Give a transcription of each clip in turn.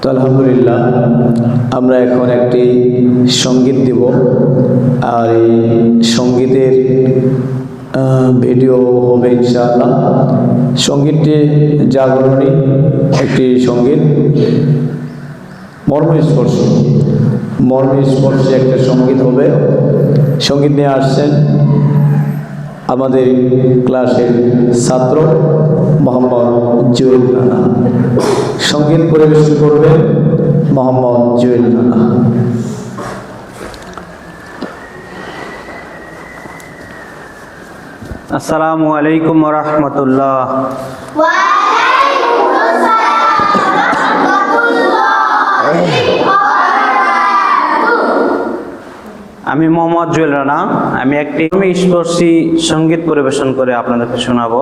তো আলহামদুলিল্লাহ, আমরা এখন একটি সংগীত দিব। আর এই সঙ্গীতের ভিডিও হবে ইনশাআল্লাহ। সঙ্গীতটি জাগরণী একটি সংগীত। মর্মস্পর্শী মর্মস্পর্শী একটা সংগীত হবে। সংগীত নিয়ে আসছেন আমাদের ক্লাসের ছাত্র মোহাম্মদ জুয়েল রানা সংগীত পরিবেশন করবেন মোহাম্মদ জুয়েল রানা আসসালামু আলাইকুম রহমতুল্লাহ আমি মোহাম্মদ জুয়েল রানা আমি একটি স্পর্শী সংগীত পরিবেশন করে আপনাদেরকে শোনাবো।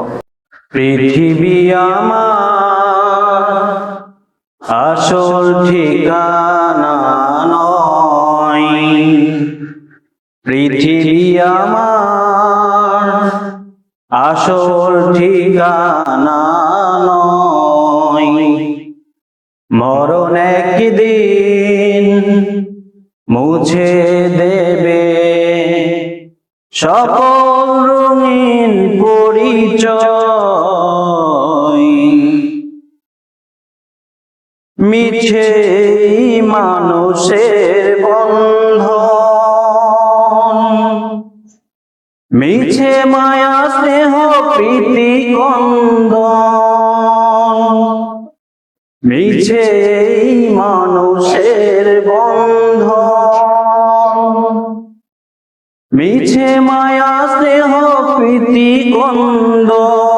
পৃথিবী আমার আসল ঠিকানা নয়। পৃথিবী আমার আসল ঠিকানা নয়। মরণ একদিন মুছে দেবে। সকল মিছে মানুষের বন্ধন। মিছে মায়া, স্নেহ, প্রীতি, কন্দন। মিছে মানুষের বন্ধন। মিছে মায়া, স্নেহ, প্রীতি, কন্দন।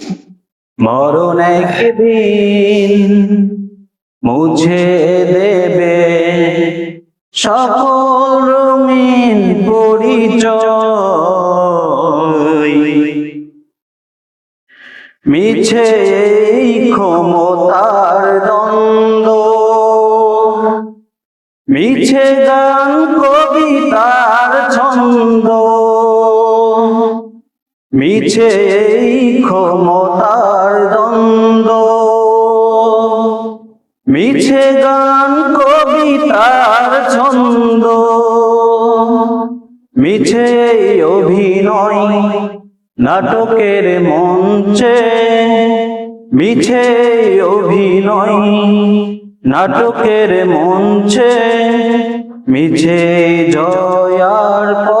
মরণ একদিন মুছে দেবে। সকল রঙিন পরিচয় মিছে ক্ষমতার দ্বন্দ্ব। মিছে গান কবিতার ছন্দ। মিছে ক্ষমতার দ্বন্দ্ব। মিছে গান কবিতার ছন্দ। মিছে অভিনয় নাটকের মঞ্চে। মিছে অভিনয় নাটকের মঞ্চে। মিছে জয়ার আর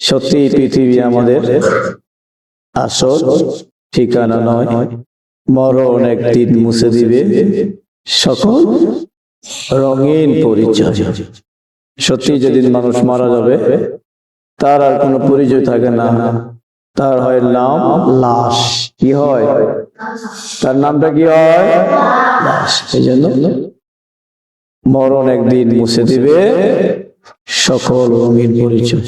সত্যি পৃথিবী আমাদের আসল ঠিকানা নয়। মরণ একদিন মুছে দিবে। সকল রঙিন পরিচয়। সত্যি যেদিন মানুষ মারা যাবে তার আর কোনো পরিচয় থাকে না। তার হয় নাম লাশ। কি হয়? তার নামটা কি হয়? লাশ। এই জন্য মরণ একদিন মুছে দিবে। সকল রঙের পরিচয়।